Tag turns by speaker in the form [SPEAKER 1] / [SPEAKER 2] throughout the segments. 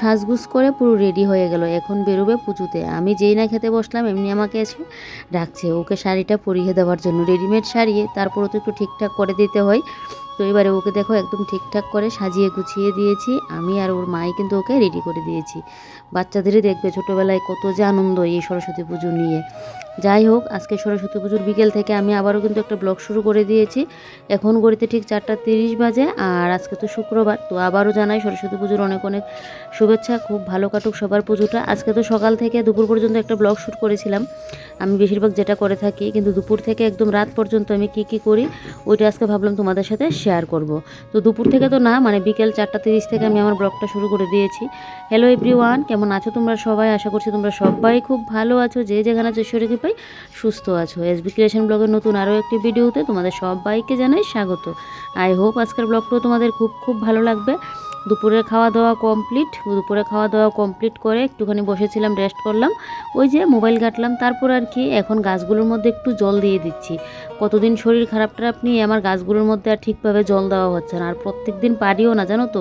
[SPEAKER 1] সাজগুজ করে পুরো রেডি হয়ে গেল। এখন বেরোবে পুজোতে। আমি যেই না খেতে বসলাম, এমনি আমাকে এসে ডাকছে, ওকে শাড়িটা পরিয়ে দেওয়ার জন্য রেডিমেড শাড়ি। তারপরও তো একটু ঠিকঠাক করে দিতে হয়। তো এবারে ওকে দেখো একদম ঠিকঠাক করে সাজিয়ে গুছিয়ে দিয়েছি। আমি আর ওর মাই কিন্তু ওকে রেডি করে দিয়েছি। বাচ্চাদেরই দেখবে ছোটোবেলায় কত যে আনন্দ এই সরস্বতী পুজো নিয়ে। যাই হোক, আজকে সরস্বতী পুজোর বিকেল থেকে আমি আবারও কিন্তু একটা ব্লগ শুরু করে দিয়েছি। এখন গড়িতে ঠিক চারটা তিরিশ বাজে আর আজকে তো শুক্রবার, তো আবারও জানাই সরস্বতী পুজোর অনেক অনেক শুভেচ্ছা, খুব ভালো কাটুক সবার পুজোটা। আজকে তো সকাল থেকে দুপুর পর্যন্ত একটা ব্লগ শ্যুট করেছিলাম। আমি বেশিরভাগ যেটা করে থাকি, কিন্তু দুপুর থেকে একদম রাত পর্যন্ত আমি কি কি করি, ওইটা আজকে ভাবলাম তোমাদের সাথে শেয়ার করব। তো দুপুর থেকে তো না মানে বিকেল চারটা তিরিশ থেকে আমি আমার ব্লগটা শুরু করে দিয়েছি। হ্যালো এভরিওয়ান কেমন আছো তোমরা সবাই? আশা করছি তোমরা সবাই খুব ভালো আছো। যে যেখানে আছো ঈশ্বরকে পাই সুস্থ আছো। এস বি ক্রিয়েশন ব্লগের নতুন আরও একটি ভিডিওতে তোমাদের সবাইকে জানাই স্বাগত। আই হোপ আজকের ব্লগটাও তোমাদের খুব খুব ভালো লাগবে। দুপুরের খাওয়া দাওয়া কমপ্লিট দুপুরে খাওয়া দাওয়া কমপ্লিট করে একটুখানি বসেছিলাম রেস্ট করলাম। ওই যে মোবাইল ঘাটলাম, তারপর আর কি এখন গাছগুলোর মধ্যে একটু জল দিয়ে দিচ্ছি। কতদিন শরীর খারাপ টারাপ নিয়ে আমার গাছগুলোর মধ্যে আর ঠিকভাবে জল দেওয়া হচ্ছে না। আর প্রত্যেক দিন পারিও না, জানো তো?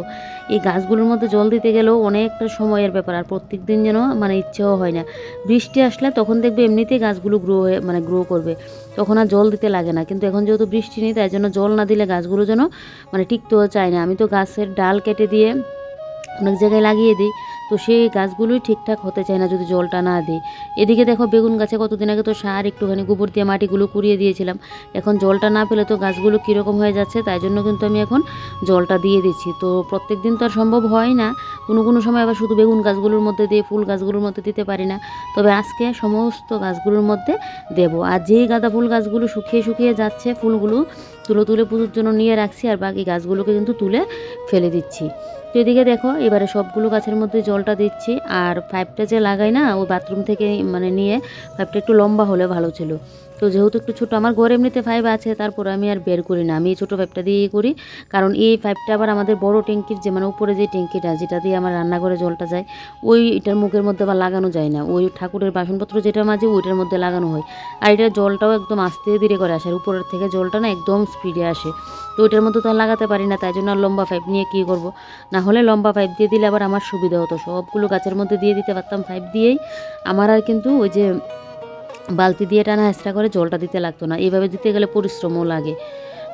[SPEAKER 1] এই গাছগুলোর মধ্যে জল দিতে গেলেও অনেকটা সময়ের ব্যাপার আর প্রত্যেক দিন যেন মানে ইচ্ছেও হয় না। বৃষ্টি আসলে তখন দেখবে এমনিতেই গাছগুলো গ্রো হয়ে মানে গ্রো করবে। তখন আর জল দিতে লাগে না। কিন্তু এখন যেহেতু বৃষ্টি নেই, তাই জন্য জল না দিলে গাছগুলো যেন মানে টিকতেও চায় না। আমি তো গাছের ডাল কেটে দিয়ে অনেক জায়গায় লাগিয়ে দিই। তো সেই গাছগুলোই ঠিকঠাক হতে চায় না যদি জলটা না দিই এদিকে দেখো বেগুন গাছে কতদিন আগে তো সার একটুখানি গোবর দিয়ে মাটিগুলো কুড়িয়ে দিয়েছিলাম। এখন জলটা না পেলে তো গাছগুলো কীরকম হয়ে যাচ্ছে, তাই জন্য কিন্তু আমি এখন জলটা দিয়ে দিচ্ছি। তো প্রত্যেক দিন তো আর সম্ভব হয় না। কোনো কোনো সময় আবার শুধু বেগুন গাছগুলোর মধ্যে দিয়ে, ফুল গাছগুলোর মধ্যে দিতে পারি না। তবে আজকে সমস্ত গাছগুলোর মধ্যে দেব। আর যেই গাঁদা ফুল গাছগুলো শুকিয়ে শুকিয়ে যাচ্ছে ফুলগুলো তুলে তুলে পুজোর জন্য নিয়ে রাখছি আর বাকি গাছগুলোকে কিন্তু তুলে ফেলে দিচ্ছি। তো এদিকে দেখো, এবারে সবগুলো গাছের মধ্যে জলটা দিচ্ছি আর পাইপটা যে লাগাই না, ওই বাথরুম থেকে মানে নিয়ে পাইপটা একটু লম্বা হলে ভালো ছিল। তো যেহেতু একটু ছোটো, আমার ঘরে এমনিতে পাইপ আছে, তারপর আমি আর বের করি না। আমি এই ছোটো পাইপটা দিয়েই করি। কারণ এই পাইপটা আবার আমাদের বড় ট্যাঙ্কির যে মানে উপরে যে ট্যাঙ্কিটা, যেটা দিয়ে আমার রান্নাঘরে জলটা যায়, ওই এটার মুখের মধ্যে আবার লাগানো যায় না। ওই ঠাকুরের বাসনপত্র যেটা মাঝে, ওইটার মধ্যে লাগানো হয়। আর এটার জলটাও একদম আস্তে ধীরে করে আসে, আর উপরের থেকে জলটা না একদম স্পিডে আসে। তো ওইটার মধ্যে তো আর লাগাতে পারি না, তাই জন্য আর লম্বা পাইপ নিয়ে কী করব? না হলে লম্বা পাইপ দিয়ে দিলে আবার আমার সুবিধা হতো। সবগুলো গাছের মধ্যে দিয়ে দিতে পারতাম পাইপ দিয়েই। আমার আর কিন্তু ওই যে বালতি দিয়ে টানা হেঁচড়া করে জলটা দিতে লাগতো না। এইভাবে দিতে গেলে পরিশ্রমও লাগে।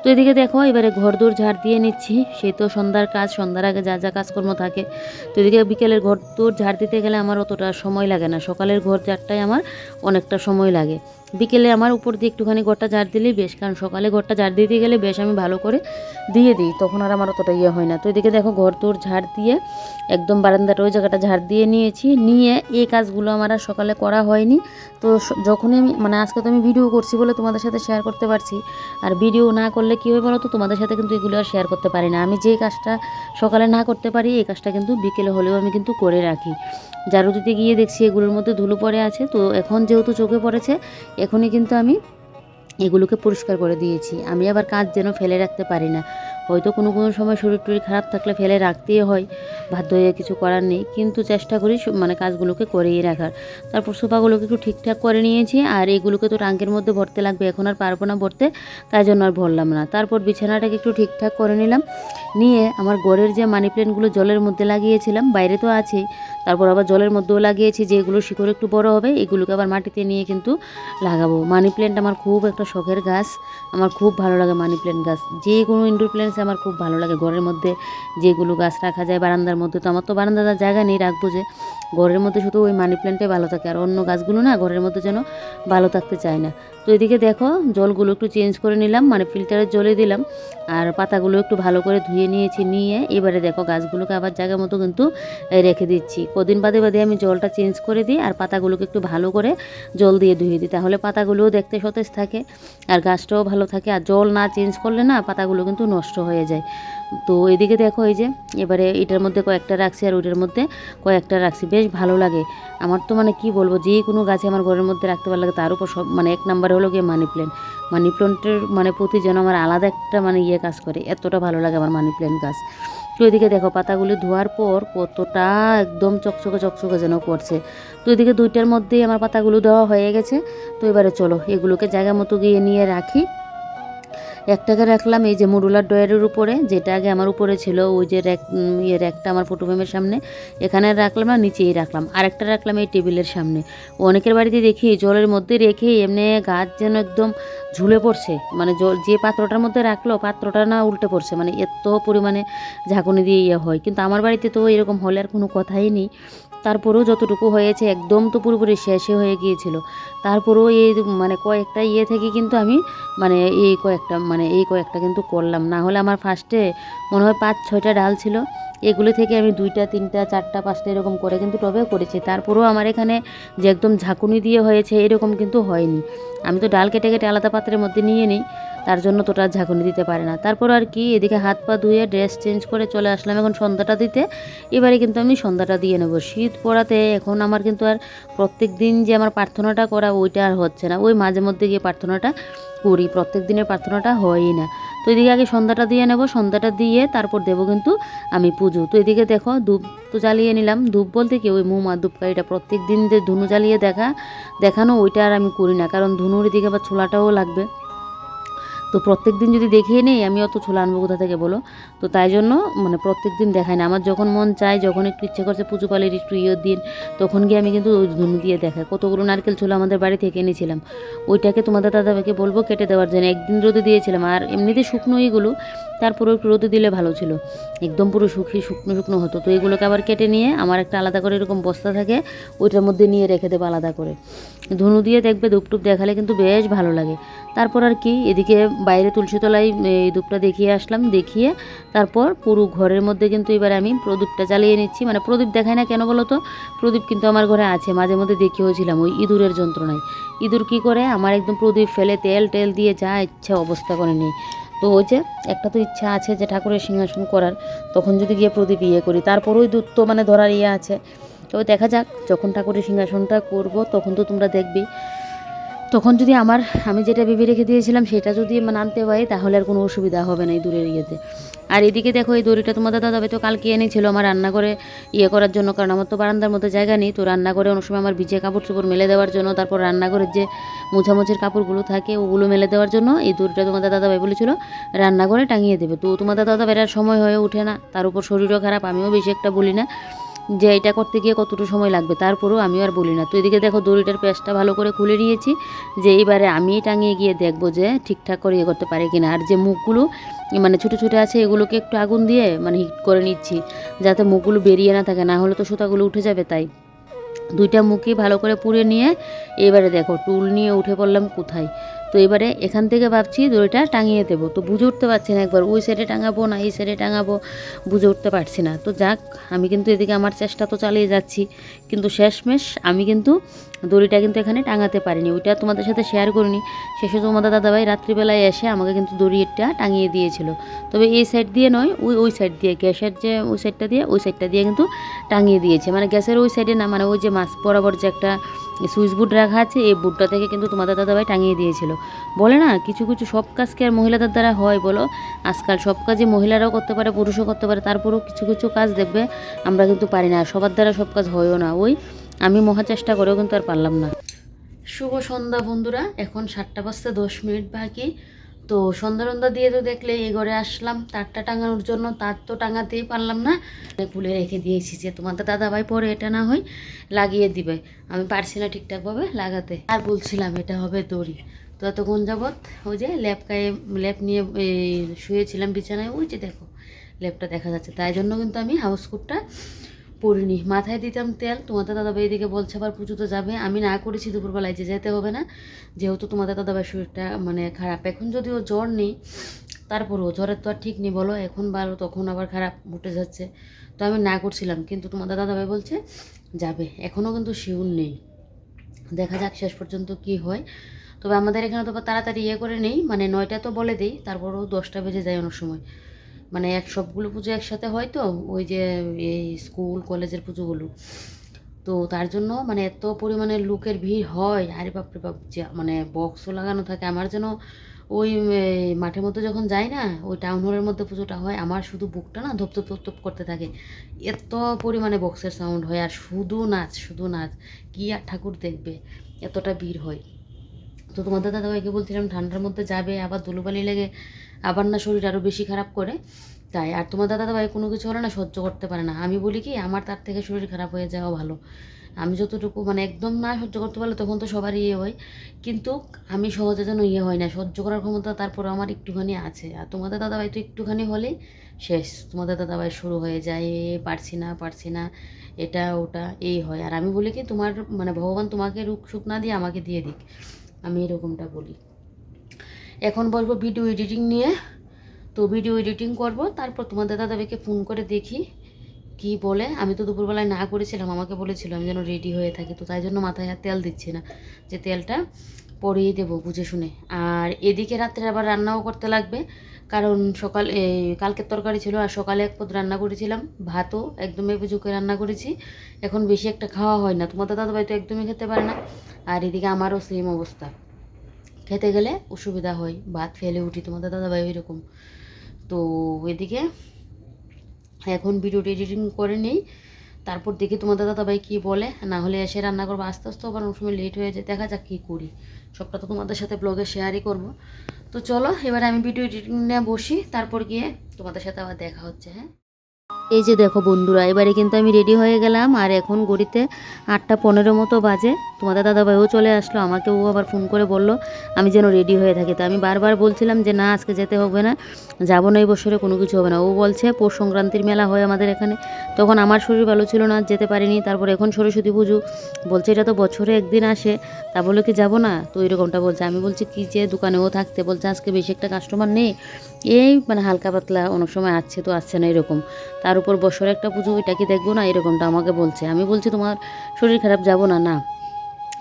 [SPEAKER 1] তো এদিকে দেখো, এবারে ঘর দৌড় ঝাড় দিয়ে নিচ্ছি। সে তো সন্ধ্যার কাজ, সন্ধ্যার আগে যা যা কাজকর্ম থাকে। তো এদিকে বিকেলের ঘর দৌড় ঝাড় দিতে গেলে আমার অতটা সময় লাগে না। সকালের ঘর ঝাড়টাই আমার অনেকটা সময় লাগে। বিকেলে আমার উপর দিয়ে একটুখানি ঘরটা ঝাড় দিলেই বেশ, কারণ সকালে ঘরটা ঝাড় দিতে গেলে বেশ আমি ভালো করে দিয়ে দিই, তখন আর আমার অতটা ইয়ে হয় না। তো এদিকে দেখো ঘর তোর ঝাড় দিয়ে একদম বারান্দাটা ওই জায়গাটা ঝাড় দিয়ে নিয়েছি, নিয়ে এই কাজগুলো আমার আর সকালে করা হয়নি। তো যখনই আমি মানে আজকে তো আমি ভিডিও করছি বলে তোমাদের সাথে শেয়ার করতে পারছি, আর ভিডিও না করলে কী হয় বলো তো, তোমাদের সাথে কিন্তু এগুলো আর শেয়ার করতে পারি না। আমি যে কাজটা সকালে না করতে পারি, এই কাজটা কিন্তু বিকেলে হলেও আমি কিন্তু করে রাখি। ঝাড়ু দিতে গিয়ে দেখছি এগুলোর মধ্যে ধুলো পড়ে আছে। তো এখন যেহেতু চোখে পড়েছে, এখনই কিন্তু আমি এগুলোকে পরিষ্কার করে দিয়েছি। আমি আবার কাজ যেন ফেলে রাখতে পারি না। হয়তো কোনো কোনো সময় শরীর টরীর খারাপ থাকলে ফেলে রাখতেই হয়, বাধ্য হয়ে কিছু করার নেই। কিন্তু চেষ্টা করি মানে কাজগুলোকে করেই রাখার। তারপর সোফাগুলোকে একটু ঠিকঠাক করে নিয়েছি, আর এগুলোকে তো ট্যাঙ্কের মধ্যে ভরতে লাগবে, এখন আর পারব না ভরতে, তাই জন্য আর ভরলাম না। তারপর বিছানাটাকে একটু ঠিকঠাক করে নিলাম, নিয়ে আমার ঘরের যে মানি প্ল্যান্টগুলো জলের মধ্যে লাগিয়েছিলাম, বাইরে তো আছেই, তারপর আবার জলের মধ্যেও লাগিয়েছি, যেগুলো শিকড় একটু বড় হবে, এগুলোকে আবার মাটিতে নিয়ে কিন্তু লাগাবো। মানি প্ল্যান্ট আমার খুব একটা শখের গাছ, আমার খুব ভালো লাগে মানি প্ল্যান্ট গাছ। যে কোনো ইনডোর প্ল্যান্টস আমার খুব ভালো লাগে। ঘরের মধ্যে যেগুলো গাছ রাখা যায়, বারান্দার মধ্যে তো আমার তো বারান্দার জায়গা নেই রাখব যে। ঘরের মধ্যে শুধু ওই মানি প্ল্যান্টে ভালো থাকে। আর অন্য গাছগুলো না ঘরের মধ্যে যেন ভালো থাকতে চায় না। তো এদিকে দেখো, জলগুলো একটু চেঞ্জ করে নিলাম মানে ফিল্টারের জলে দিলাম, আর পাতাগুলো একটু ভালো করে ধুয়ে নিয়েছি, নিয়ে এবারে দেখো গাছগুলোকে আবার জায়গা মতো কিন্তু রেখে দিচ্ছি। কদিন বাদে বাদে আমি জলটা চেঞ্জ করে দিই, আর পাতাগুলোকে একটু ভালো করে জল দিয়ে ধুয়ে দিই, তাহলে পাতাগুলোও দেখতে সতেজ থাকে, আর গাছটাও ভালো থাকে, আর জল না চেঞ্জ করলে না পাতাগুলো কিন্তু নষ্ট হয়ে যায়। তো এদিকে দেখো এই যে, এবারে এটার মধ্যে কয়েকটা রাখছি আর ওইটার মধ্যে কয়েকটা রাখছি। বেশ ভালো লাগে। আমার তো মানে কি বলব, যে কোনো গাছে আমার ঘরের মধ্যে রাখতে ভালো লাগে। তার উপর সব মানে এক নাম্বারে হলো গিয়ে মানি প্ল্যান্ট মানি প্ল্যান্টের মানে প্রতি যেন আমার আলাদা একটা মানে ইয়ে কাজ করে। এতটা ভালো লাগে আমার মানি প্ল্যান্ট গাছ। তো এদিকে দেখো পাতাগুলি ধোয়ার পর কতটা একদম চকচকে চকচকে যেন করছে। তো এদিকে দুইটার মধ্যেই আমার পাতাগুলো দেওয়া হয়ে গেছে। তো এবারে চলো এগুলোকে জায়গা মতো গিয়ে নিয়ে রাখি। একটাকে রাখলাম, এই যে মডুলার ডয়ারের উপরে, যেটা আগে আমার উপরে ছিল, ওই যে র্যাক ইয়ে র্যাকটা আমার ফটো ফ্রেমের সামনে, এখানে রাখলাম না নিচেই রাখলাম। আরেকটা রাখলাম এই টেবিলের সামনে। অনেকের বাড়িতে দেখি জলের মধ্যে রেখে এমনি গাছ যেন একদম ঝুলে পড়ছে। মানে জল, যে পাত্রটার মধ্যে রাখল, পাত্রটা না উল্টে পড়ছে। মানে এত পরিমাণে ঝাঁকুনি দিয়ে ইয়ে হয়। কিন্তু আমার বাড়িতে তো এরকম হলে আর কোনো কথাই নেই। তারপরেও যতটুকু হয়েছে, একদম তো পুরোপুরি শেষে হয়ে গিয়েছিল। তারপরেও এই মানে কয়েকটা ইয়ে থেকে কিন্তু আমি মানে এই কয়েকটা মানে এই কয়েকটা কিন্তু করলাম। না হলে আমার ফার্স্টে মনে হয় পাঁচ, ছয়টা ডাল ছিল। এগুলো থেকে আমি দুইটা, তিনটা, চারটা, পাঁচটা এরকম করে কিন্তু টবে করেছি। তারপরেও আমার এখানে যে একদম ঝাঁকুনি দিয়ে হয়েছে এরকম কিন্তু হয়নি। আমি তো ডাল কেটে কেটে আলাদা পাত্রের মধ্যে নিয়ে নিই। তার জন্য তো তোটা ঝাঁকুনি দিতে পারে না। তারপর আর কি, এদিকে হাত পা ধুয়ে ড্রেস চেঞ্জ করে চলে আসলাম এখন সন্ধ্যাটা দিতে। এবারে কিন্তু আমি সন্ধ্যাটা দিয়ে নেব। শীত পড়াতে এখন আমার কিন্তু আর প্রত্যেক দিন যে আমার প্রার্থনাটা করা ওইটা আর হচ্ছে না। ওই মাঝে মধ্যে গিয়ে প্রার্থনাটা করি, প্রত্যেক দিনের প্রার্থনাটা হয়ই না। তো এদিকে আগে সন্ধ্যাটা দিয়ে নেব। সন্ধ্যাটা দিয়ে তারপর দেবো কিন্তু আমি পুজো। তো এদিকে দেখো ধূপ তো জ্বালিয়ে নিলাম। ধূপ বলতে কি, ওই মুমা ধূপকারিটা প্রত্যেক দিন যে ধুনু জ্বালিয়ে দেখা, দেখানো ওইটা আর আমি করি না। কারণ ধুনুর এদিকে আবার ছোলাটাও লাগবে। তো প্রত্যেক দিন যদি দেখিয়ে নেই আমি অত ছোলা আনব কোথা থেকে বলো? তো তাই জন্য মানে প্রত্যেক দিন দেখাই না। আমার যখন মন চায়, যখন একটু ইচ্ছে করছে পুজো পালের একটু ইয়ে দিন, তখন গিয়ে আমি কিন্তু ওই ধুনু দিয়ে দেখাই। কতগুলো নারকেল ছোলা আমাদের বাড়ি থেকে এনেছিলাম। ওইটাকে তোমাদের দাদাভাইকে বলব কেটে দেওয়ার জন্য। একদিন রোদে দিয়েছিলাম। আর এমনিতে শুকনো এইগুলো তারপরে একটু রোদে দিলে ভালো ছিল। একদম পুরো শুকিয়ে শুকনো শুকনো হতো। তো এগুলোকে আবার কেটে নিয়ে আমার একটা আলাদা করে এরকম বস্তা থাকে, ওইটার মধ্যে নিয়ে রেখে দেবো আলাদা করে। ধনু দিয়ে দেখবে ধূপটুপ দেখালে কিন্তু বেশ ভালো লাগে। তারপর আর কি, এদিকে বাইরে তুলসীতলায় এই ধূপটা দেখিয়ে আসলাম। দেখিয়ে তারপর পুরো ঘরের মধ্যে কিন্তু এবার আমি প্রদীপটা জ্বালিয়ে নিচ্ছি। মানে প্রদীপ দেখায় না কেন বলো তো প্রদীপ কিন্তু আমার ঘরে আছে, মাঝে মধ্যে দেখি হয়েছিলাম ওই ইঁদুরের যন্ত্রণায়। ইঁদুর কি করে? আমার একদম প্রদীপ ফেলে তেল টেল দিয়ে যা ইচ্ছা অবস্থা করে নেই। তো ওই যে একটা তো ইচ্ছা আছে যে ঠাকুরের সিংহাসন করার, তখন যদি গিয়ে প্রদীপ ইয়ে করি, তারপর ওই দূর তো মানে ধরার ইয়ে আছে। তো দেখা যাক, যখন ঠাকুরের সিংহাসনটা করব, তখন তো তোমরা দেখবি তখন যদি আমার আমি যেটা ভেবে রেখে দিয়েছিলাম সেটা যদি মানে আনতে পারি তাহলে আর কোনো অসুবিধা হবে না এই দূরের ইয়েতে। আর এদিকে দেখো, এই দড়িটা তোমাদের দাদা, তবে তো কালকে এনেছিল আমার রান্না করে ইয়ে করার জন্য, কারণ আমার তো বারান্দার মতো জায়গা নেই, তো রান্না করে অনেক সময় আমার ভিজে কাপড় চোপড় মেলে দেওয়ার জন্য, তারপর রান্নাঘরের যে মোছামুছির কাপড়গুলো থাকে, ওগুলো মেলে দেওয়ার জন্য এই দড়িটা তোমাদের দাদাভাই বলেছিল, রান্নাঘরে টাঙিয়ে দেবে। তো তোমাদের দাদাভাইয়ের আর সময় হয়ে ওঠে না, তার উপর শরীরও খারাপ, আমিও বেশি একটা বলি না। যে এটা করতে গিয়ে কতটুকু সময় লাগবে? তারপরেও আমি আর বলি না। তো এদিকে দেখো দড়িটার প্যাঁচটা ভালো করে খুলে নিয়েছি। যে এইবারে আমি টাঙিয়ে গিয়ে দেখব যে ঠিকঠাক করে ইয়ে করতে পারে কিনা। আর যে মুখগুলো মানে ছোটো ছোটো আছে, এগুলোকে একটু আগুন দিয়ে মানে হিট করে নিচ্ছি। যাতে মুখগুলো বেরিয়ে না থাকে, না হলে তো সুতাগুলো উঠে যাবে তাই। দুইটা মুখই ভালো করে পুড়ে নিয়ে এবারে দেখো টুল নিয়ে উঠে পড়লাম কোথায়? তো এবারে এখান থেকে ভাবছি দড়িটা টাঙিয়ে দেবো। তো বুঝে উঠতে পারছি না একবার, ওই সাইডে টাঙাবো না এই সাইডে টাঙাবো, বুঝে উঠতে পারছি না। তো যাক, আমি কিন্তু এদিকে আমার চেষ্টা তো চালিয়ে যাচ্ছি, কিন্তু শেষমেশ আমি কিন্তু দড়িটা কিন্তু এখানে টাঙাতে পারিনি। ওইটা তোমাদের সাথে শেয়ার করিনি। শেষে তোমাদের দাদাভাই রাত্রিবেলায় এসে আমাকে কিন্তু দড়িটা টাঙিয়ে দিয়েছিল। তবে এই সাইড দিয়ে নয়, ওই ওই সাইড দিয়ে, গ্যাসের যে ওই সাইডটা দিয়ে, ওই সাইডটা দিয়ে কিন্তু টাঙিয়ে দিয়েছে। মানে গ্যাসের ওই সাইডে না মানে ওই যে মাছ বরাবর যে একটা সুইচ বোর্ড রাখা আছে, এই বোর্ডটা থেকে কিন্তু তোমাদের দাদাভাই টাঙিয়ে দিয়েছিল। বলে না, কিছু কিছু সব কাজকে আর মহিলাদের দ্বারা হয় বলো? আজকাল সব কাজই মহিলারাও করতে পারে, পুরুষও করতে পারে, তারপরেও কিছু কিছু কাজ দেখবে, আমরা কিন্তু পারি না, সবার দ্বারা সব কাজ হয়ও না। ওই আমি মহা চেষ্টা করেও কিন্তু আর পারলাম না। শুভ সন্ধ্যা বন্ধুরা, এখন সাতটা বাজতে দশ মিনিট বাকি। তো সন্ধ্যা রন্ধা দিয়ে তো দেখলে এই ঘরে আসলাম, তারটা টাঙানোর জন্য তার তো টাঙাতেই পারলাম না। খুলে রেখে দিয়েছি যে তোমাদের দাদা ভাই পরে এটা না হয় লাগিয়ে দিবে। আমি পারছি না ঠিকঠাকভাবে লাগাতে। আর বলছিলাম এটা হবে দড়ি। তো এতক্ষণ যাবৎ ওই যে ল্যাপ গায়ে ল্যাপ নিয়ে শুয়েছিলাম বিছানায়, ওই যে দেখো, ল্যাপটা দেখা যাচ্ছে। তাই জন্য কিন্তু আমি হাউস কোটটা পরিনি মাথায় দিতাম তেল। তোমাদের দাদাভাই এদিকে বলছে, আবার পুজো তো যাবে। আমি না করেছি দুপুরবেলায় যে যেতে হবে না। যেহেতু তোমাদের দাদাভাই শরীরটা মানে খারাপ। এখন যদিও জ্বর নেই, তারপরেও জ্বরের তো আর ঠিক নেই, বলো। এখন ভালো, তখন আবার খারাপ, উঠে যাচ্ছে। তো আমি না করছিলাম, কিন্তু তোমাদের দাদাভাই বলছে, যাবে। এখনও কিন্তু শিউর নেই। দেখা যাক শেষ পর্যন্ত কি হয়। তবে আমাদের এখানে তো তাড়াতাড়ি ইয়ে করে নেই মানে নয়টা তো বলে দিই, তারপরও দশটা বেজে যায় অনেক সময়। মানে এক সবগুলো পুজো একসাথে হয় তো, ওই যে এই স্কুল, কলেজের পুজোগুলো। তো তার জন্য মানে এত পরিমাণে লোকের ভিড় হয়, আরে বাপরে বাপ মানে বক্সও লাগানো থাকে। আমার যেন ওই মাঠের মধ্যে যখন যাই না, ওই টাউন হলের মধ্যে পুজোটা হয়, আমার শুধু বুকটা না ধপ ধপ ধপ করতে থাকে। এত পরিমাণে বক্সের সাউন্ড হয়, আর শুধু নাচ শুধু নাচ, কি আর ঠাকুর দেখবে? এতটা ভিড় হয়। তো তোমাদের দাদাভাইকে বলছিলাম, ঠান্ডার মধ্যে যাবে, আবার ধুলোবালি লেগে আবার না শরীর আরও বেশি খারাপ করে। তাই আর তোমার দাদাভাই কোনো কিছু হলে না সহ্য করতে পারে না। আমি বলি কি, আমার তার থেকে শরীর খারাপ হয়ে যাওয়া ভালো। আমি যতটুকু মানে একদম না সহ্য করতে পারলে তখন তো সবারই ইয়ে হয়। কিন্তু আমি সহজে যেন ইয়ে হয় না, সহ্য করার ক্ষমতা তারপরে আমার একটুখানি আছে। আর তোমাদের দাদাভাই তো একটুখানি হলেই শেষ। তোমাদের দাদাভাই শুরু হয়ে যায় পারছি না পারছি না, এটা, ওটা, এই হয়। আর আমি বলি কি, তোমার মানে ভগবান তোমাকে রুখ সুখ না দিয়ে আমাকে দিয়ে দিক। আমি এরকমটা বলি। এখন বলব ভিডিও এডিটিং নিয়ে। তো ভিডিও এডিটিং করব, তারপর তোমাদের দাদাভাইকে ফোন করে দেখি কি বলে। আমি তো দুপুরবেলায় না করেছিলাম, আমাকে বলেছিল আমি যেন রেডি হয়ে থাকি, তো তাই জন্য মাথায় আর তেল দিচ্ছি না, যে তেলটা পরিয়ে দেবো বুঝে শুনে। আর এদিকে রাত্রে আবার রান্নাও করতে লাগবে। কারণ সকাল এই কালকের তরকারি ছিল আর সকালে এক পদ রান্না করেছিলাম, ভাতও একদম এপে ঝুঁকে রান্না করেছি। এখন বেশি একটা খাওয়া হয় না, তোমাদের দাদাভাই তো একদমই খেতে পারে না। আর এদিকে আমারও সেম অবস্থা। খেতে গেলে অসুবিধা হয়, ভাত ফেলে উঠি, তোমাদের দাদাভাই ওই রকম তো এদিকে এখন ভিডিওটি এডিটিং করে নেই, তারপর দেখি তোমাদের দাদাভাই কী বলে। না হলে এসে রান্না করব আস্তে আস্তে, আবার অনেক সময় লেট হয়ে যায়, দেখা যাক কী করি। সবটা তো তোমাদের সাথে ব্লগে শেয়ারই করব। তো চলো, এবার আমি ভিডিও এডিটিং নিয়ে বসি, তারপর গিয়ে তোমাদের সাথে আবার দেখা হচ্ছে হ্যাঁ? এই যে দেখো বন্ধুরা, এবারে কিন্তু আমি রেডি হয়ে গেলাম, আর এখন ঘড়িতে আটটা পনেরো মতো বাজে। তোমাদের দাদাভাইও চলে আসলো আমাকে ও আবার ফোন করে বলল, আমি যেন রেডি হয়ে থাকি। তো আমি বারবার বলছিলাম যে, না, আজকে যেতে হবে না, যাব না এই বছরে, কোনো কিছু হবে না। ও বলছে, পৌষ সংক্রান্তির মেলা হয় আমাদের এখানে। তখন আমার শরীর ভালো ছিল না, যেতে পারিনি। তারপর এখন সরস্বতী পুজো, বলছে, এটা তো বছরে একদিন আসে। তা বলে কি, যাব না? তো এরকমটা বলছে। আমি বলছি, কি যে দোকানেও থাকতে? বলছে, আজকে বেশি একটা কাস্টমার নেই। এই মানে হালকা পাতলা অনেক সময় আছে তো আসছে না এরকম। তার উপর বছর একটা পুজো, ওইটা কি দেখব না? এরকমটা আমাকে বলছে। আমি বলছি, তোমার শরীর খারাপ, যাব না। না।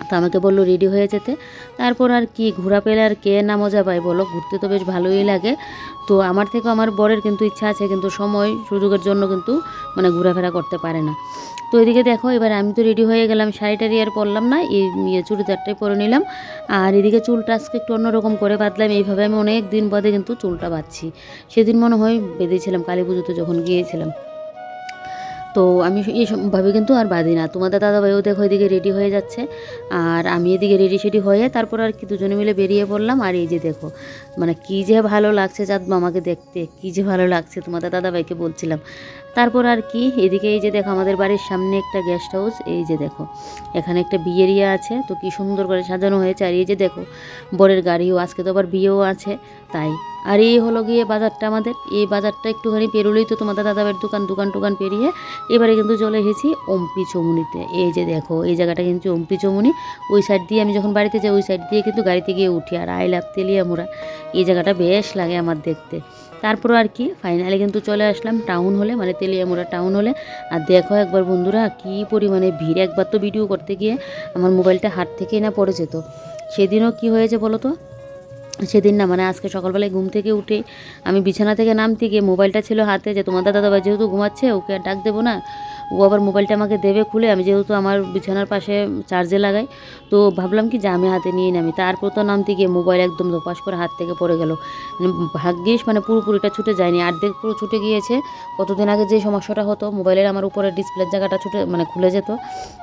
[SPEAKER 1] তো আমাকে বলল রেডি হয়ে যেতে। তারপর আর কি, ঘোরা পেলে আর কে না মজা পায় বলো? ঘুরতে তো বেশ ভালোই লাগে। তো আমার থেকে আমার বরের কিন্তু ইচ্ছা আছে, কিন্তু সময়, সুযোগের জন্য কিন্তু মানে ঘোরাফেরা করতে পারে না। তো এদিকে দেখো, এবার আমি তো রেডি হয়ে গেলাম শাড়িটারি আর পরলাম না, এই ইয়ে চুড়িদারটাই পরে নিলাম। আর এদিকে চুলটা আজকে একটু অন্যরকম করে বাঁধলাম, এইভাবে আমি অনেক দিন বাদে কিন্তু চুলটা বাঁধছি। সেদিন মনে হয় বেঁধেছিলাম, কালী পুজোতে যখন গিয়েছিলাম। তো আমি এইসবভাবে কিন্তু আর বাঁধি না। তোমাদের দাদাভাইও দেখো এদিকে রেডি হয়ে যাচ্ছে। আর আমি এদিকে রেডি সেডি হয়ে তারপর আর কি দুজনে মিলে বেরিয়ে পড়লাম। আর এই যে দেখো মানে কী যে ভালো লাগছে চাঁদ আমাকে দেখতে, কী যে ভালো লাগছে তোমাদের দাদাভাইকে বলছিলাম। তারপর আর কি, এদিকে এই যে দেখো আমাদের বাড়ির সামনে একটা গেস্ট হাউস এই যে দেখো, এখানে একটা বিয়ের ইয়ে আছে, তো কি সুন্দর করে সাজানো হয়েছে। আর এই যে দেখো, বরের গাড়িও, আজকে তো আবার বিয়েও আছে, তাই। আর এই হলো গিয়ে বাজারটা আমাদের, এই বাজারটা একটুখানি পেরোলেই তো তোমাদের দাদাভাইয়ের দোকান দোকান, টোকান পেরিয়ে এবারে কিন্তু চলে এসেছি অম্পি চমুনিতে। এই যে দেখো, এই জায়গাটা কিন্তু অম্পি চমুনি, ওই সাইড দিয়ে আমি যখন বাড়িতে যাই, ওই সাইড দিয়ে কিন্তু গাড়িতে গিয়ে উঠি। আর আই লাভ তেলিয়ামুড়া। এই জায়গাটা বেশ লাগে আমার দেখতে। তারপর আর কি ফাইনালি কিন্তু চলে আসলাম টাউন হলে মানে তেলিয়ামুড়া টাউন হলে আর দেখো একবার বন্ধুরা কি পরিমাণে ভিড়, একবার তো ভিডিও করতে গিয়ে আমার মোবাইলটা হাত থেকেই না পড়ে যেত সেদিনও কি হয়েছে বলো তো? সেদিন না মানে আজকে সকালবেলায় ঘুম থেকে উঠে আমি বিছানা থেকে নামতে গিয়ে মোবাইলটা ছিল হাতে যে তোমার দাদা দাদাভাই যেহেতু ঘুমাচ্ছে, ওকে আর ডাক দেবো না। ও আবার মোবাইলটা আমাকে দেবে খুলে, আমি যেহেতু আমার বিছানার পাশে চার্জে লাগাই, তো ভাবলাম কি যে আমি হাতে নিয়ে নামি। তারপর তো নামতে গিয়ে মোবাইল একদম ধপাস করে হাত থেকে পড়ে গেল। ভাগ্যিস মানে পুরোপুরিটা ছুটে যায়নি, অর্ধেক পুরো ছুটে গিয়েছে। কতদিন আগে যে সমস্যাটা হতো, মোবাইলের আমার উপরে ডিসপ্লের জায়গাটা ছুটে মানে খুলে যেত।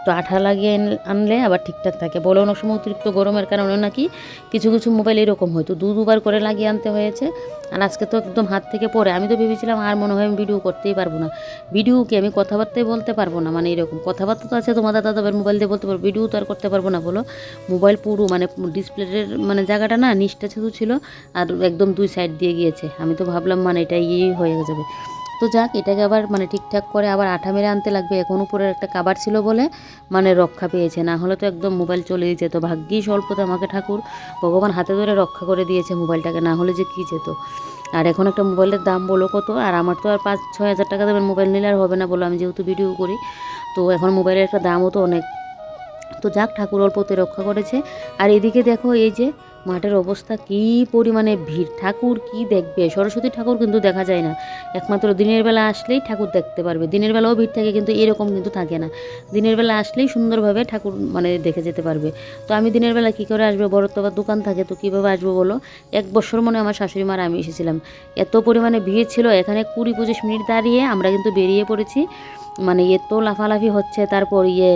[SPEAKER 1] তো আঠা লাগিয়ে আনলে আবার ঠিকঠাক থাকে। বলে অনেক সময় অতিরিক্ত গরমের কারণে নাকি কিছু কিছু মোবাইল এরকম হয়তো দু দুবার করে লাগিয়ে আনতে হয়েছে। আর আজকে তো একদম হাত থেকে পড়ে। আমি তো ভেবেছিলাম আর মনে হয় আমি ভিডিও করতেই পারব না। ভিডিও কি আমি কথাবার্তাই বলতে পারব না? মানে এরকম কথাবার্তা তো আছে তোমাদের দাদাবার মোবাইল দিয়ে বলতে পারব। ভিডিও তো আর করতে পারব না বলো। মোবাইল পুরো মানে ডিসপ্লের মানে জায়গাটা না নিচটা শুধু ছিল, আর একদম দুই সাইড দিয়ে গিয়েছে। আমি তো ভাবলাম মানে এটা ইয়েই হয়ে যাবে। তো যাক, এটাকে আবার মানে ঠিকঠাক করে আবার আঠা মেরে আনতে লাগবে। এখন উপরের একটা কাবার ছিল বলে মানে রক্ষা পেয়েছে। না হলে তো একদম মোবাইল চলে যেত। ভাগ্যিস অল্পতে আমাকে ঠাকুর ভগবান হাতে ধরে রক্ষা করে দিয়েছে মোবাইলটাকে, না হলে যে কী যেত। আর এখন একটা মোবাইলের দাম বলো কত? আর আমার তো আর পাঁচ, ছয় হাজার টাকা দেবেন মোবাইল নিলে আর হবে না বলো। আমি যেহেতু ভিডিও করি, তো এখন মোবাইলের একটা দামও তো অনেক। তো যাক, ঠাকুর অল্পতে রক্ষা করেছে। আর এদিকে দেখো, এই যে মাঠের অবস্থা কী পরিমাণে ভিড়? ঠাকুর কি দেখবে? সরস্বতী ঠাকুর কিন্তু দেখা যায় না। একমাত্র দিনের বেলা আসলেই ঠাকুর দেখতে পারবে। দিনের বেলাও ভিড় থাকে কিন্তু এরকম কিন্তু থাকে না। দিনের বেলা আসলেই সুন্দরভাবে ঠাকুর মানে দেখে যেতে পারবে। তো আমি দিনের বেলা কী করে আসব? বড় তো দোকান থাকে, তো কীভাবে আসব বলো? এক বছর মনে আমার শাশুড়ি মার আমি এসেছিলাম। এত পরিমাণে ভিড় ছিল, এখানে কুড়ি পঁচিশ মিনিট দাঁড়িয়ে আমরা কিন্তু বেরিয়ে পড়েছি। মানে এত লাফালাফি হচ্ছে, তারপর ইয়ে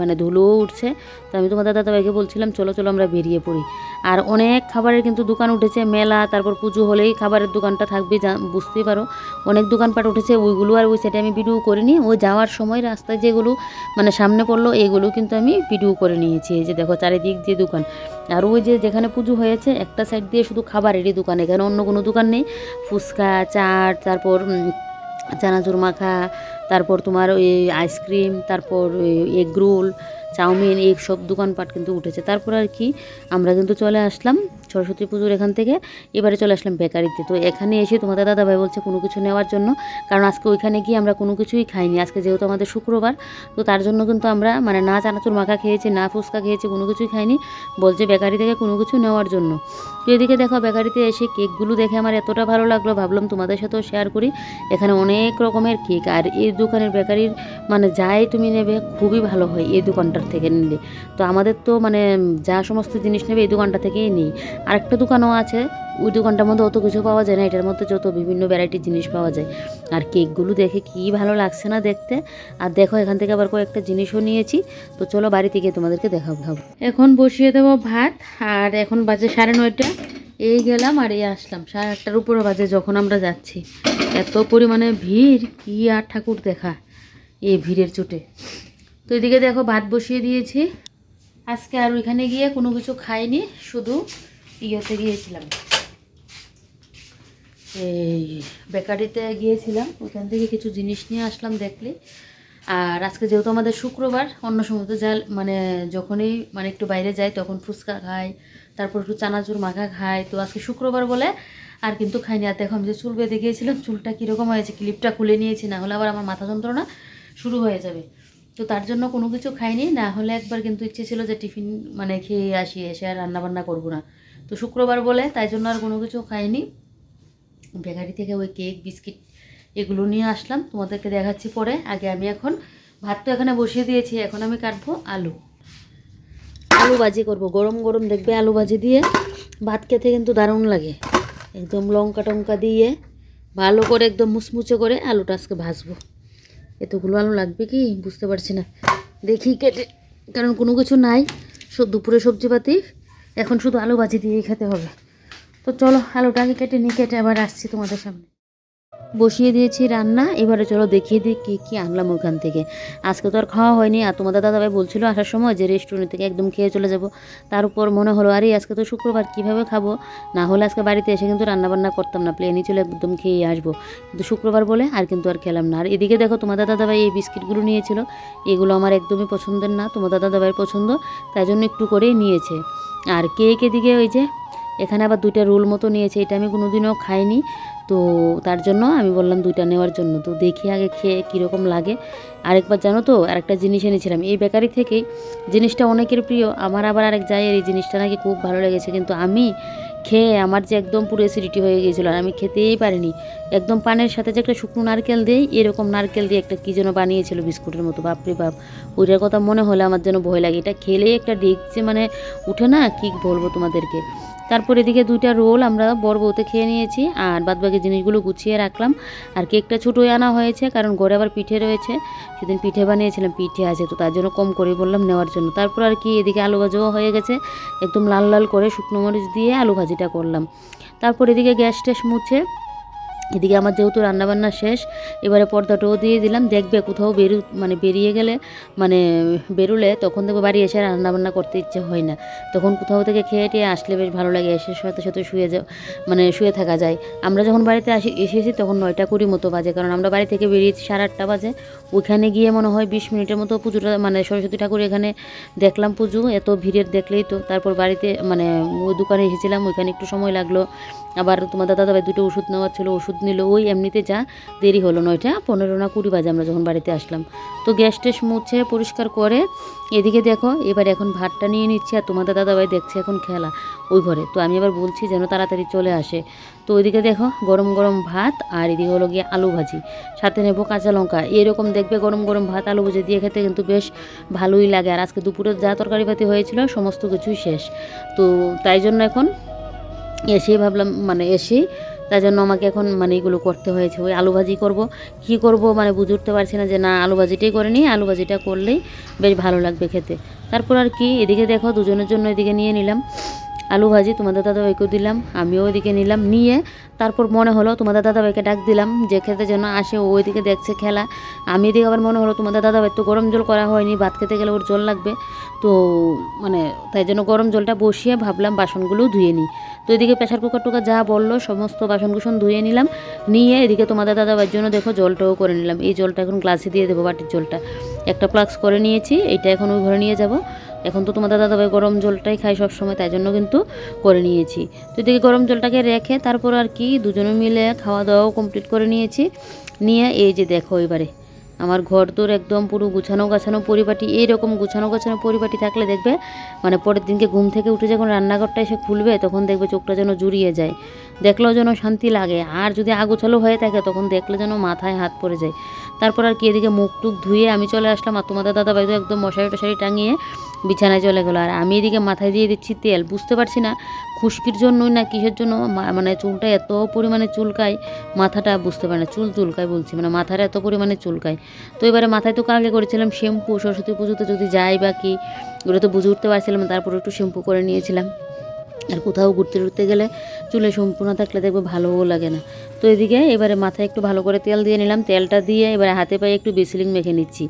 [SPEAKER 1] মানে ধুলোও উঠছে। তো আমি তোমাদের দাদাভাইকে বলছিলাম, চলো চলো, আমরা বেরিয়ে পড়ি। আর অনেক খাবারের কিন্তু দোকান উঠেছে, মেলা, তারপর পুজো হলেই খাবারের দোকানটা থাকবে, যা, বুঝতেই পারো। অনেক দোকানপাট উঠেছে, ওইগুলো আর ওই সাইডে আমি ভিডিও করিনি। ওই যাওয়ার সময় রাস্তায় যেগুলো মানে সামনে পড়ল এইগুলো কিন্তু আমি ভিডিও করে নিয়েছি। এই যে দেখো, চারিদিক যে দোকান। আর ওই যে যেখানে পুজো হয়েছে, একটা সাইড দিয়ে শুধু খাবারেরই দোকান, এখানে অন্য কোনো দোকান নেই। ফুচকা, চাট, তারপর চানাচুর মাখা তারপর তোমার ওই আইসক্রিম তারপর এগ রোল চাউমিন এই সব দোকানপাট কিন্তু উঠেছে। তারপর আর কি, আমরা কিন্তু চলে আসলাম সরস্বতী পুজোর এখান থেকে। এবারে চলে আসলাম বেকারিতে। তো এখানে এসে তোমাদের দাদাভাই বলছে কোনো কিছু নেওয়ার জন্য, কারণ আজকে ওইখানে গিয়ে আমরা কোনো কিছুই খাইনি। আজকে যেহেতু আমাদের শুক্রবার, তো তার জন্য কিন্তু আমরা মানে না চানাচুর মাখা খেয়েছি, না ফুচকা খেয়েছি, কোনো কিছুই খাইনি। বলছে বেকারি থেকে কোনো কিছু নেওয়ার জন্য। তো এদিকে দেখো বেকারিতে এসে কেকগুলো দেখে আমার এতটা ভালো লাগল। ভাবলাম তোমাদের সাথেও শেয়ার করি। এখানে অনেক রকমের কেক। আর এই দোকানের বেকারির মানে যাই তুমি নেবে খুবই ভালো হয় এই দোকানটার থেকে নিলে। তো আমাদের তো মানে যা সমস্ত জিনিস নেবে এই দোকানটা থেকেই নিই। আরেকটা দোকানও আছে, ওই দোকানটার মধ্যে অত কিছু পাওয়া যায় না, এটার মধ্যে যত বিভিন্ন ভ্যারাইটির জিনিস পাওয়া যায়। আর কেকগুলো দেখে কি ভালো লাগছে না দেখতে। আর দেখো, এখান থেকে আবার কয়েকটা জিনিসও নিয়েছি। তো চলো বাড়িতে গিয়ে তোমাদেরকে দেখাবো। এখন বসিয়ে দেবো ভাত, আর এখন বাজে সাড়ে নয়টা। এই গেলাম আর এই আসলাম। সাড়ে আটটার উপরে বাজে যখন আমরা যাচ্ছি। এত পরিমাণে ভিড়, কি আর ঠাকুর দেখা এই ভিড়ের চোটে। তো এদিকে দেখো ভাত বসিয়ে দিয়েছি। আজকে আর ওইখানে গিয়ে কোনো কিছু খাইনি, শুধু ইয়েতে গিয়েছিলাম। এই বেকারিতে গিয়েছিলাম ওখান থেকে কিছু জিনিস নিয়ে আসলাম দেখলে। আর আজকে যেহেতু আমাদের শুক্রবার, অন্য সময় তো যা মানে যখনই মানে একটু বাইরে যাই তখন ফুচকা খাই, তারপর একটু চানাচুর মাখা খাই। তো আজকে শুক্রবার বলে আর কিন্তু খাইনি। আর দেখো আমি যে চুল বেঁধে গিয়েছিলাম, চুলটা কীরকম হয়েছে, ক্লিপটা খুলে নিয়েছি, না হলে আবার আমার মাথা যন্ত্রণা শুরু হয়ে যাবে। তো তার জন্য কোনো কিছু খাইনি, না হলে একবার কিন্তু ইচ্ছে ছিল যে টিফিন মানে খেয়ে আসি, এসে আর রান্নাবান্না করব না। তো শুক্রবার বলে তাই জন্য আর কোনো কিছু খাইনি। বেকারি থেকে ওই কেক, বিস্কিট এগুলো নিয়ে আসলাম, তোমাদেরকে দেখাচ্ছি পরে। আগে আমি এখন ভাত তো এখানে বসিয়ে দিয়েছি, এখন আমি কাটবো আলু। আলু ভাজি করব, গরম গরম দেখবে আলু ভাজি দিয়ে। ভাত খেতে কিন্তু দারুণ লাগে। একদম লঙ্কা টঙ্কা দিয়ে ভালো করে একদম মুচমুচে করে আলুটা আজকে ভাজবো। এতগুলো আলু লাগবে কি? বুঝতে পারছি না। দেখি কেটে, কারণ কোনো কিছু নাই। সব দুপুরে সবজিপাতি এখন শুধু আলু ভাজি দিয়েই খেতে হবে। তো চলো, আলুটা আগে কেটে নিয়ে কেটে আবার আসছি তোমাদের সামনে। বসিয়ে দিয়েছি রান্না। এবারে চলো দেখিয়ে দিই কী কী আনলাম ওখান থেকে। আজকে তো আর খাওয়া হয়নি। আর তোমাদের দাদাভাই বলছিল আসার সময় যে রেস্টুরেন্ট থেকে একদম খেয়ে চলে যাব। তার উপর মনে হলো, আরে, আজকে তো শুক্রবার, কীভাবে খাব? না হলে আজকে বাড়িতে এসে কিন্তু রান্নাবান্না করতাম না। প্লেনই চলে একদম খেয়ে আসব। কিন্তু শুক্রবার বলে আর কিন্তু আর খেলাম না। আর এদিকে দেখো, তোমাদের দাদাভাই এই বিস্কিটগুলো নিয়েছিল। এগুলো আমার একদমই পছন্দের না। তোমাদের দাদাভাইয়ের পছন্দ, তাই জন্য একটু করেই নিয়েছে। আর কেক এদিকে ওই যে, এখানে আবার দুইটা রোল মতো নিয়েছে। এটা আমি কোনোদিনও খাইনি। তো তার জন্য আমি বললাম দুইটা নেওয়ার জন্য। তো দেখি আগে খেয়ে কীরকম লাগে। আরেকবার জানো তো, আরেকটা জিনিস এনেছিলাম। এই বেকারি থেকেই জিনিসটা অনেকের প্রিয়। আমার আবার আরেক জায়ের এই জিনিসটা নাকি খুব ভালো লেগেছে। কিন্তু আমি খেয়ে আমার যে একদম পুরো অ্যাসিডিটি হয়ে গিয়েছিল আর আমি খেতেই পারিনি। একদম পানের সাথে যে একটা শুকনো নারকেল দিই, এরকম নারকেল দিয়ে একটা কী যেন বানিয়েছিল বিস্কুটের মতো। বাপরে বাপ, ওইটার কথা মনে হলে আমার যেন ভয় লাগে। এটা খেলেই একটা ডেকছে মানে উঠে না কী বলব তোমাদেরকে। তারপর এদিকে দুইটা রোল আমরা বড় বউতে খেয়ে নিয়েছি, আর বাদবাকি জিনিসগুলো গুছিয়ে রাখলাম। আর কেকটা ছোটোই আনা হয়েছে, কারণ ঘরে আবার পিঠে রয়েছে। সেদিন পিঠে বানিয়েছিলাম, পিঠে আছে তো তার জন্য কম করে বললাম নেওয়ার জন্য। তারপর আর কি এদিকে আলু ভাজাও হয়ে গেছে, একদম লাল লাল করে শুকনো মরিচ দিয়ে আলু ভাজিটা করলাম। তারপর এদিকে গ্যাস ট্যাস মুছে এদিকে আমার যেহেতু রান্নাবান্না শেষ, এবারে পর্দাটাও দিয়ে দিলাম, দেখবে কোথাও বেরু মানে বেরিয়ে গেলে মানে বেরুলে তখন দেখবে বাড়ি এসে রান্নাবান্না করতে ইচ্ছে হয় না। তখন কোথাও থেকে খেয়ে টেয়ে আসলে বেশ ভালো লাগে, এসে সাথে সাথে শুয়ে যা মানে শুয়ে থাকা যায়। আমরা যখন বাড়িতে আসি এসেছি তখন নয়টা কুড়ি মতো বাজে, কারণ আমরা বাড়ি থেকে বেরিয়েছি সাড়ে আটটা বাজে। ওইখানে গিয়ে মনে হয় বিশ মিনিটের মতো পুজোটা মানে সরস্বতী ঠাকুর এখানে দেখলাম পুজো, এত ভিড়ের দেখলেই তো। তারপর বাড়িতে মানে ওই দোকানে এসেছিলাম, ওইখানে একটু সময় লাগল। আবার তোমার দাদা দাদাভাই দুটো ওষুধ নেওয়ার ছিল, ওষুধ নিল, ওই এমনিতে যা দেরি হলো নয়টা পনেরো না কুড়ি বাজে আমরা যখন বাড়িতে আসলাম। তো গ্যাস ট্যাস মুছে পরিষ্কার করে এদিকে দেখো, এবার এখন ভাতটা নিয়ে নিচ্ছে আর তোমাদের দাদাভাই দেখছে এখন খেলা ওই ঘরে। তো আমি আবার বলছি যেন তাড়াতাড়ি চলে আসে। তো ওইদিকে দেখো গরম গরম ভাত আর এদিকে হলো গিয়ে আলু ভাজি। সাথে নেব কাঁচা লঙ্কা। এরকম দেখবে গরম গরম ভাত, আলু ভাজি দিয়ে খেতে কিন্তু বেশ ভালোই লাগে। আর আজকে দুপুরে যা তরকারি পাতি হয়েছিল সমস্ত কিছুই শেষ। তো তাই জন্য এখন এসেই ভাবলাম মানে এসেই তার জন্য আমাকে এখন মানে এগুলো করতে হয়েছে। ওই আলু ভাজি করব। কী করব মানে বুঝে উঠতে পারছি না যে না, আলু ভাজিটাই করে নিই, আলু ভাজিটা করলেই বেশ ভালো লাগবে খেতে। তারপর আর কি, এদিকে দেখো, দুজনের জন্য এদিকে নিয়ে নিলাম আলু ভাজি। তোমাদের দাদাভাইকেও দিলাম, আমিও ওইদিকে নিলাম, নিয়ে তারপর মনে হলো, তোমাদের দাদাভাইকে ডাক দিলাম যে খেতে যেন আসে, ও ওইদিকে দেখছে খেলা। আমি এদিকে আবার মনে হলো, তোমাদের দাদা দাদাভাই তো গরম জল করা হয়নি, ভাত খেতে গেলে ওর জল লাগবে। তো মানে তাই জন্য গরম জলটা বসিয়ে ভাবলাম বাসনগুলোও ধুয়ে নিই। তো এদিকে প্রেশার কুকার টুকার যা বলল, সমস্ত বাসন কুসন ধুয়ে নিলাম। নিয়ে এদিকে তোমাদের দাদাভাইয়ের জন্য দেখো জলটাও করে নিলাম। এই জলটা এখন গ্লাসে দিয়ে দেবো বাটির জলটা। একটা ফ্লাক্স করে নিয়েছি এটা এখন ওই ঘরে নিয়ে যাব। এখন তো তোমাদের দাদাভাই গরম জলটাই খায় সবসময়, তাই জন্য কিন্তু করে নিয়েছি। তো এদিকে গরম জলটাকে রেখে তারপর আর কি দুজনে মিলে খাওয়া দাওয়াও কমপ্লিট করে নিয়েছি। নিয়ে এই যে দেখো এবারে আমার ঘর তোর একদম পুরো গুছানো গাছানো পরিপাটি এইরকম গুছানো গাছানো পরিপাটি থাকলে দেখবে মানে পরের দিনকে ঘুম থেকে উঠে যখন রান্নাঘরটা এসে খুলবে, তখন দেখবে চোখটা যেন জুড়িয়ে যায়। দেখলেও যেন শান্তি লাগে। আর যদি আগোছালো হয়ে থাকে, তখন দেখলে যেন মাথায় হাত পড়ে যায়। তারপর আর কি এদিকে মুখ টুক ধুয়ে আমি চলে আসলাম আর তোমাদের দাদা তো একদম মশারি টশারি টাঙিয়ে বিছানায় চলে গেলো। আর আমি এদিকে মাথায় দিয়ে দিচ্ছি তেল, বুঝতে পারছি না খুশকির জন্যই না কিসের জন্য মানে চুলটা এত পরিমাণে চুলকায়, মাথাটা বুঝতে পারে না, চুল চুলকায় বলছি মানে মাথাটা এত পরিমাণে চুলকায়। তো এবারে মাথায় তো কালকে করেছিলাম শ্যাম্পু, সরস্বতী পুজোতে যদি যাই বা কি ওগুলো তো বুঝে উঠতে পারছিলাম তারপরে একটু শ্যাম্পু করে নিয়েছিলাম। আর কোথাও ঘুরতে টুরতে গেলে চুলে শ্যাম্পু না থাকলে দেখবে ভালোও লাগে না। তো এদিকে এবারে মাথায় একটু ভালো করে তেল দিয়ে নিলাম। তেলটা দিয়ে এবারে হাতে পায়ে একটু বেসিলিং মেখে নিচ্ছি।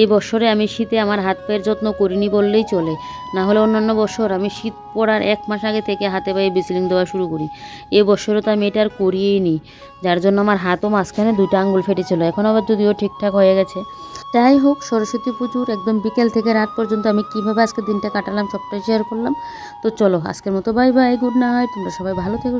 [SPEAKER 1] এই বছরে আমি শীতে আমার হাত পায়ের যত্ন করিনি বললেই চলে। না হলে অন্যান্য বছর আমি শীত পড়ার এক মাস আগে থেকে হাতে পায়ে বেসিলিং দেওয়া শুরু করি। এই বছরে তো আমি এটা আর করিয়েই নি যার জন্য আমার হাতও মাঝখানে দুটো আঙ্গুল ফেটেছিল। এখন আবার যদিও ঠিকঠাক হয়ে গেছে। যাই হোক, সরস্বতী পুজোর একদম বিকেল থেকে রাত পর্যন্ত আমি কীভাবে আজকে দিনটা কাটালাম সবটাই শেয়ার করলাম। তো চলো, আজকের মতো বাই বাই গুড নাইট তোমরা সবাই ভালো থেকো